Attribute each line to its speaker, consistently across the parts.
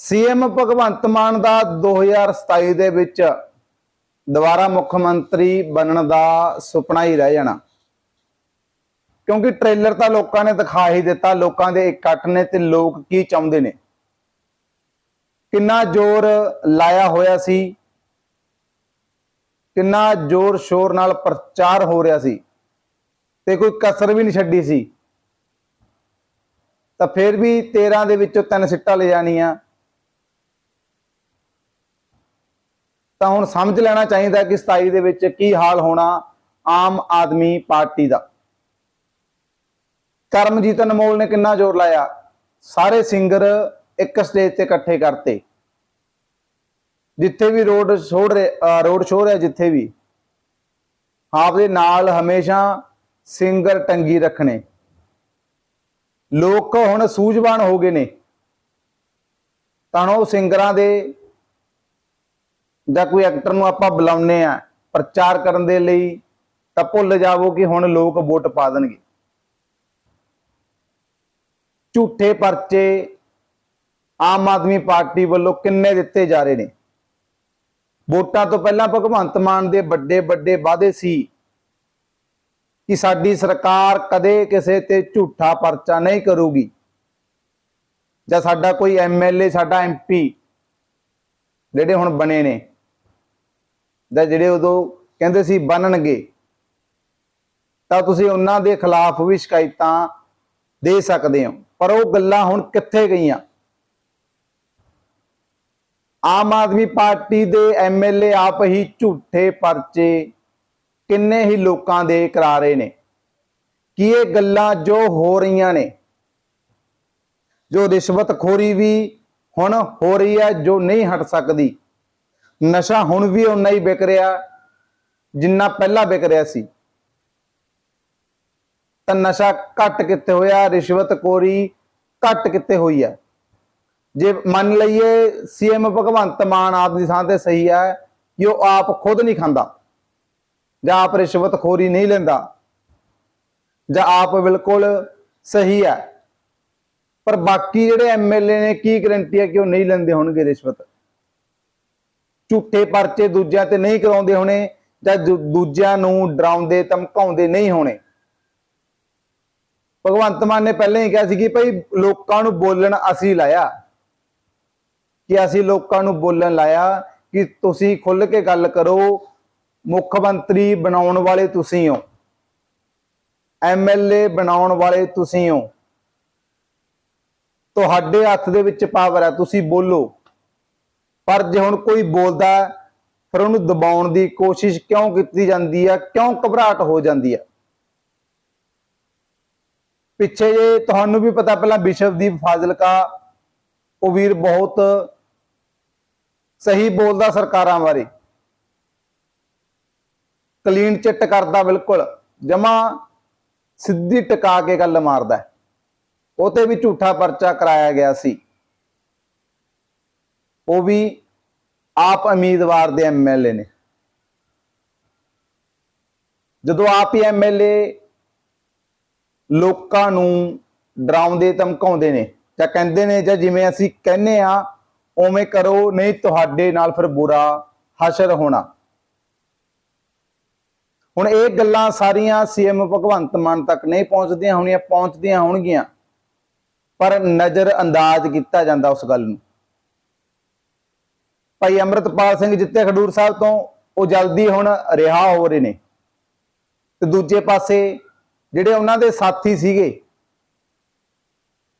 Speaker 1: CM Bhagwant Mann ਦਾ 2027 ਦੇ ਵਿੱਚ ਦੁਬਾਰਾ ਮੁੱਖ ਮੰਤਰੀ ਬਣਨ ਦਾ ਸੁਪਨਾ ਹੀ ਰਹਿ ਜਾਣਾ। ਕਿਉਂਕਿ ਟ੍ਰੇਲਰ ਤਾਂ ਲੋਕਾਂ ਨੇ ਦਿਖਾ ਹੀ ਦਿੱਤਾ, ਲੋਕਾਂ ਦੇ ਇਕੱਠ ਨੇ ਤੇ ਲੋਕ ਕੀ ਚਾਹੁੰਦੇ ਨੇ। ਕਿੰਨਾ ਜ਼ੋਰ ਲਾਇਆ ਹੋਇਆ ਸੀ, ਕਿੰਨਾ ਜ਼ੋਰ ਸ਼ੋਰ ਨਾਲ ਪ੍ਰਚਾਰ ਹੋ ਰਿਹਾ ਸੀ ਤੇ ਕੋਈ ਕਸਰ ਵੀ ਨਹੀਂ ਛੱਡੀ ਸੀ। ਤਾਂ ਫਿਰ ਵੀ 13 ਦੇ ਵਿੱਚੋਂ ਤਿੰਨ ਸਿੱਟਾਂ ਲੈ ਜਾਣੀਆਂ। ਤਾਂ ਹੁਣ ਸਮਝ ਲੈਣਾ ਚਾਹੀਦਾ ਕਿ 27 ਦੇ ਵਿੱਚ ਕੀ ਹਾਲ ਹੋਣਾ ਆਮ ਆਦਮੀ ਪਾਰਟੀ ਦਾ। ਕਰਮਜੀਤ ਅਨਮੋਲ ਨੇ ਕਿੰਨਾ ਜ਼ੋਰ ਲਾਇਆ? ਸਾਰੇ ਸਿੰਗਰ ਇੱਕ ਸਟੇਜ ਤੇ ਇਕੱਠੇ ਕਰਤੇ। ਜਿੱਥੇ ਵੀ ਰੋਡ ਸ਼ੋੜ ਰੋਡ ਸ਼ੋਅ ਰਿਹਾ ਜਿੱਥੇ ਵੀ ਆਪਦੇ ਨਾਲ ਹਮੇਸ਼ਾ ਸਿੰਗਰ ਟੰਗੀ ਰੱਖਣੇ। ਲੋਕ ਹੁਣ ਸੂਝਵਾਨ ਹੋ ਗਏ ਨੇ। ਤਾਂ ਉਹ ਸਿੰਗਰਾਂ ਦੇ ਜਾਂ ਕੋਈ ਐਕਟਰ ਨੂੰ ਆਪਾਂ ਬੁਲਾਉਨੇ ਆ ਪ੍ਰਚਾਰ ਕਰਨ ਦੇ ਲਈ, ਤਾਂ ਭੁੱਲ ਜਾਵੋ ਕਿ ਹੁਣ ਲੋਕ ਵੋਟ ਪਾ ਦੇਣਗੇ। ਝੂਠੇ ਪਰਚੇ ਆਮ ਆਦਮੀ ਪਾਰਟੀ ਵੱਲੋਂ ਕਿੰਨੇ ਦਿੱਤੇ ਜਾ ਰਹੇ ਨੇ? ਵੋਟਾਂ ਤੋਂ ਪਹਿਲਾਂ ਭਗਵੰਤ ਮਾਨ ਦੇ ਵੱਡੇ ਵੱਡੇ ਵਾਅਦੇ ਸੀ ਕਿ ਸਾਡੀ ਸਰਕਾਰ ਕਦੇ ਕਿਸੇ ਤੇ ਝੂਠਾ ਪਰਚਾ ਨਹੀਂ ਕਰੂਗੀ। ਜਾਂ ਸਾਡਾ ਕੋਈ ਐਮਐਲਏ ਸਾਡਾ ਐਮਪੀ ਜਿਹੜੇ ਹੁਣ ਬਣੇ ਨੇ ਜਾਂ ਜਿਹੜੇ ਉਦੋਂ ਕਹਿੰਦੇ ਸੀ ਬਣਨਗੇ ਤਾਂ ਤੁਸੀਂ ਉਹਨਾਂ ਦੇ ਖਿਲਾਫ ਵੀ ਸ਼ਿਕਾਇਤਾਂ ਦੇ ਸਕਦੇ ਹੋ। ਪਰ ਉਹ ਗੱਲਾਂ ਹੁਣ ਕਿੱਥੇ ਗਈਆਂ? ਆਮ ਆਦਮੀ ਪਾਰਟੀ ਦੇ ਐਮਐਲਏ ਆਪ ਹੀ ਝੂਠੇ ਪਰਚੇ ਕਿੰਨੇ ਹੀ ਲੋਕਾਂ ਦੇ ਕਰਾ ਰਹੇ ਨੇ? ਕੀ ਇਹ ਗੱਲਾਂ ਜੋ ਹੋ ਰਹੀਆਂ ਨੇ, ਜੋ ਰਿਸ਼ਵਤਖੋਰੀ ਵੀ ਹੁਣ ਹੋ ਰਹੀ ਹੈ, ਜੋ ਨਹੀਂ ਹਟ ਸਕਦੀ ਨਸ਼ਾ ਹੁਣ ਵੀ ਉਨਾ ਹੀ ਵਿਕ ਰਿਹਾ, ਜਿੰਨਾ ਪਹਿਲਾਂ ਵਿਕ ਰਿਹਾ ਸੀ। ਤਾਂ ਨਸ਼ਾ ਘੱਟ ਕਿੱਥੇ ਹੋਇਆ ਰਿਸ਼ਵਤਖੋਰੀ ਘੱਟ ਕਿੱਥੇ ਹੋਈ ਹੈ ਜੇ ਮੰਨ ਲਈਏ ਸੀਐਮ ਭਗਵੰਤ ਮਾਨ ਆਪ ਦੀ ਥਾਂ ਤੇ ਸਹੀ ਹੈ ਕਿ ਉਹ ਆਪ ਖੁਦ ਨਹੀਂ ਖਾਂਦਾ, ਜਾਂ ਆਪ ਰਿਸ਼ਵਤਖੋਰੀ ਨਹੀਂ ਲੈਂਦਾ, ਜਾਂ ਆਪ ਬਿਲਕੁਲ ਸਹੀ ਹੈ ਪਰ ਬਾਕੀ ਜਿਹੜੇ ਐਮਐਲਏ ਨੇ ਕੀ ਗਰੰਟੀ ਹੈ ਕਿ ਉਹ ਨਹੀਂ ਲੈਂਦੇ ਹੋਣਗੇ ਰਿਸ਼ਵਤ? ਝੂਠੇ ਪਰਚੇ ਦੂਜਿਆਂ ਤੇ ਨਹੀਂ ਕਰਾਉਂਦੇ ਹੋਣੇ ਜਾਂ ਦੂਜਿਆਂ ਨੂੰ ਡਰਾਉਂਦੇ, ਧਮਕਾਉਂਦੇ ਨਹੀਂ ਹੋਣੇ। ਭਗਵੰਤ ਮਾਨ ਨੇ ਪਹਿਲਾਂ ਹੀ ਕਿਹਾ ਸੀ ਕਿ ਭਾਈ ਲੋਕਾਂ ਨੂੰ ਬੋਲਣ ਅਸੀਂ ਲਾਇਆ। ਕਿ ਅਸੀਂ ਲੋਕਾਂ ਨੂੰ ਬੋਲਣ ਲਾਇਆ ਕਿ ਤੁਸੀਂ ਖੁੱਲ ਕੇ ਗੱਲ ਕਰੋ, ਮੁੱਖ ਮੰਤਰੀ ਬਣਾਉਣ ਵਾਲੇ ਤੁਸੀਂ ਹੋ। ਐਮਐਲਏ ਬਣਾਉਣ ਵਾਲੇ ਤੁਸੀਂ ਹੋ। ਤੁਹਾਡੇ ਹੱਥ ਦੇ ਵਿੱਚ ਪਾਵਰ ਹੈ ਤੁਸੀਂ ਬੋਲੋ। ਪਰ ਜੇ ਹੁਣ ਕੋਈ ਬੋਲਦਾ ਫਿਰ ਉਹਨੂੰ ਦਬਾਉਣ ਦੀ ਕੋਸ਼ਿਸ਼ ਕਿਉਂ ਕੀਤੀ ਜਾਂਦੀ ਹੈ, ਕਿਉਂ ਘਬਰਾਹਟ ਹੋ ਜਾਂਦੀ ਹੈ? ਪਿੱਛੇ ਜੇ ਤੁਹਾਨੂੰ ਵੀ ਪਤਾ ਪਹਿਲਾਂ ਵਿਸ਼ਵਦੀਪ ਫਾਜ਼ਿਲਕਾ, ਉਹ ਵੀਰ ਬਹੁਤ ਸਹੀ ਬੋਲਦਾ ਸਰਕਾਰਾਂ ਬਾਰੇ। ਕਲੀਨ ਚਿੱਟ ਕਰਦਾ ਬਿਲਕੁਲ, ਜਮਾ ਸਿੱਧੀ ਟਿਕਾ ਕੇ ਗੱਲ ਮਾਰਦਾ ਉਹ ਤੇ ਵੀ ਝੂਠਾ ਪਰਚਾ ਕਰਾਇਆ ਗਿਆ ਸੀ। ਉਹ ਵੀ ਆਪ ਉਮੀਦਵਾਰ ਦੇ ਐਮਐਲਏ ਨੇ। ਜਦੋਂ ਆਪ ਹੀ ਐਮਐਲਏ ਲੋਕਾਂ ਨੂੰ ਡਰਾਉਂਦੇ, ਧਮਕਾਉਂਦੇ ਨੇ ਜਾਂ ਕਹਿੰਦੇ ਨੇ ਜਾਂ ਜਿਵੇਂ ਅਸੀਂ ਕਹਿੰਨੇ ਆ ਉਵੇਂ ਕਰੋ, ਨਹੀਂ ਤੁਹਾਡੇ ਨਾਲ ਫਿਰ ਬੁਰਾ ਹਸ਼ਰ ਹੋਣਾ। ਹੁਣ ਇਹ ਗੱਲਾਂ ਸਾਰੀਆਂ ਸੀਐਮ ਭਗਵੰਤ ਮਾਨ ਤੱਕ ਨਹੀਂ ਪਹੁੰਚਦੀਆਂ ਹੋਣੀਆਂ, ਪਹੁੰਚਦੀਆਂ ਹੋਣਗੀਆਂ, ਪਰ ਨਜ਼ਰ ਅੰਦਾਜ਼ ਕੀਤਾ ਜਾਂਦਾ ਉਸ ਗੱਲ ਨੂੰ। ਭਾਈ ਅਮਰਤਪਾਲ ਸਿੰਘ ਜਿੱਤੇ ਖਡੂਰ ਸਾਹਿਬ ਤੋਂ ਉਹ ਜਲਦੀ ਹੁਣ ਰਿਹਾ ਹੋ ਰਹੇ ਨੇ। ਤੇ ਦੂਜੇ ਪਾਸੇ ਜਿਹੜੇ ਉਹਨਾਂ ਦੇ ਸਾਥੀ ਸੀਗੇ,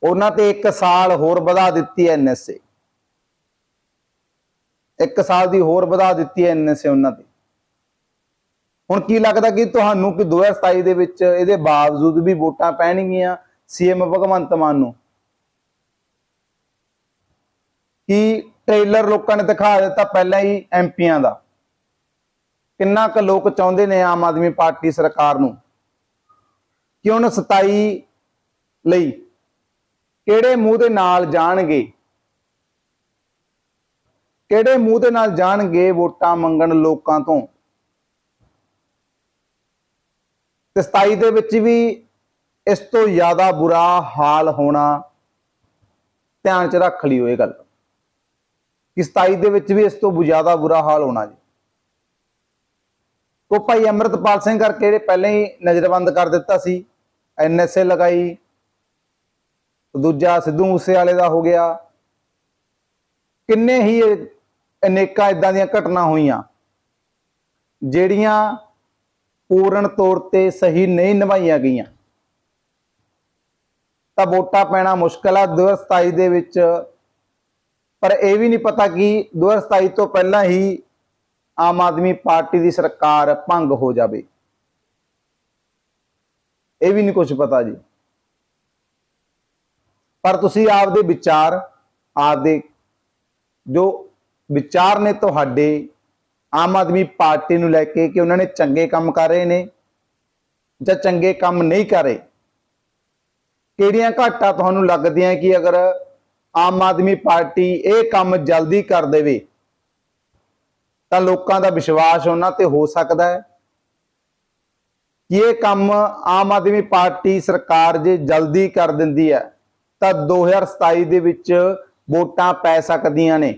Speaker 1: ਉਹਨਾਂ ਤੇ 1 ਸਾਲ ਹੋਰ ਵਧਾ ਦਿੱਤੀ ਹੈ ਐਨਐਸਏ 1 ਸਾਲ ਦੀ ਹੋਰ ਵਧਾ ਦਿੱਤੀ ਹੈ ਐਨਐਸਏ ਉਹਨਾਂ ਤੇ। ਹੁਣ ਕੀ ਲੱਗਦਾ ਕਿ ਤੁਹਾਨੂੰ ਕਿ 2027 ਦੇ ਵਿੱਚ ਇਹਦੇ ਬਾਵਜੂਦ ਵੀ ਵੋਟਾਂ ਪੈਣਗੀਆਂ ਸੀਐਮ ਭਗਵੰਤ ਮਾਨ ਨੂੰ? ਕਿ ਟ੍ਰੇਲਰ ਲੋਕਾਂ ਨੇ ਦਿਖਾ ਦਿੱਤਾ ਪਹਿਲਾਂ ਹੀ ਐਮਪੀਆਂ ਦਾ। ਕਿੰਨਾ ਕੁ ਲੋਕ ਚਾਹੁੰਦੇ ਨੇ ਆਮ ਆਦਮੀ ਪਾਰਟੀ ਸਰਕਾਰ ਨੂੰ ਕਿ ਹੁਣ 27 ਲਈ ਕਿਹੜੇ ਮੂੰਹ ਦੇ ਨਾਲ ਜਾਣਗੇ? ਕਿਹੜੇ ਮੂੰਹ ਦੇ ਨਾਲ ਜਾਣਗੇ ਵੋਟਾਂ ਮੰਗਣ ਲੋਕਾਂ ਤੋਂ? ਤੇ 27 ਦੇ ਵਿੱਚ ਵੀ ਇਸ ਤੋਂ ਜ਼ਿਆਦਾ ਬੁਰਾ ਹਾਲ ਹੋਣਾ ਧਿਆਨ ਚ ਰੱਖ ਲਿਓ ਇਹ ਗੱਲ। ਕਿ 27 ਦੇ ਵਿੱਚ ਵੀ ਇਸ ਤੋਂ ਜ਼ਿਆਦਾ ਬੁਰਾ ਹਾਲ ਹੋਣਾ ਜੀ। ਕੋ ਭਾਈ ਅਮਰਤਪਾਲ ਸਿੰਘ ਕਰਕੇ ਜਿਹੜੇ ਪਹਿਲਾਂ ਹੀ ਨਜ਼ਰਬੰਦ ਕਰ ਦਿੱਤਾ ਸੀ। ਐਨਐਸਏ ਲਗਾਈ। ਦੂਜਾ ਸਿੱਧੂ ਮੂਸੇ ਦਾ ਹੋ ਗਿਆ। ਕਿੰਨੇ ਹੀ ਅਨੇਕਾਂ ਇਦਾਂ ਦੀਆਂ ਘਟਨਾ ਹੋਈਆਂ, ਜਿਹੜੀਆਂ ਪੂਰਨ ਤੌਰ ਤੇ ਸਹੀ ਨਹੀਂ ਨਿਭਾਈਆਂ ਗਈਆਂ। ਤਾਂ ਵੋਟਾਂ ਪੈਣਾ ਮੁਸ਼ਕਲ ਆ। 2027 ਦੇ ਵਿੱਚ ਪਰ ਇਹ ਵੀ ਨਹੀਂ ਪਤਾ ਕਿ 2027 ਤੋਂ ਪਹਿਲਾਂ ਹੀ ਆਮ ਆਦਮੀ ਪਾਰਟੀ ਦੀ ਸਰਕਾਰ ਭੰਗ ਹੋ ਜਾਵੇ। ਇਹ ਵੀ ਨਹੀਂ ਕੁਝ ਪਤਾ ਜੀ। ਪਰ ਤੁਸੀਂ ਆਪਦੇ ਵਿਚਾਰ, ਆਪਦੇ ਜੋ ਵਿਚਾਰ ਨੇ ਤੁਹਾਡੇ ਆਮ ਆਦਮੀ ਪਾਰਟੀ ਨੂੰ ਲੈ ਕੇ ਕਿ ਉਹਨਾਂ ਨੇ ਚੰਗੇ ਕੰਮ ਕਰ ਰਹੇ ਨੇ ਜਾਂ ਚੰਗੇ ਕੰਮ ਨਹੀਂ ਕਰ ਰਹੇ, ਕਿਹੜੀਆਂ ਘਾਟਾਂ ਤੁਹਾਨੂੰ ਲੱਗਦੀਆਂ ਕਿ ਅਗਰ ਆਮ ਆਦਮੀ ਪਾਰਟੀ ਇਹ ਕੰਮ ਜਲਦੀ ਕਰ ਦੇਵੇ, ਤਾਂ ਲੋਕਾਂ ਦਾ ਵਿਸ਼ਵਾਸ ਉਹਨਾਂ ਤੇ ਹੋ ਸਕਦਾ ਹੈ। ਕਿ ਇਹ ਕੰਮ ਆਮ ਆਦਮੀ ਪਾਰਟੀ ਸਰਕਾਰ ਜੇ ਜਲਦੀ ਕਰ ਦਿੰਦੀ ਹੈ, ਤਾਂ 2027 ਦੇ ਵਿੱਚ ਵੋਟਾਂ ਪੈ ਸਕਦੀਆਂ ਨੇ।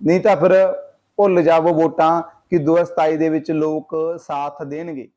Speaker 1: ਨਹੀਂ ਤਾਂ ਫਿਰ ਭੁੱਲ ਜਾਵੋ ਵੋਟਾਂ ਕਿ 2027 ਦੇ ਵਿੱਚ ਲੋਕ ਸਾਥ ਦੇਣਗੇ।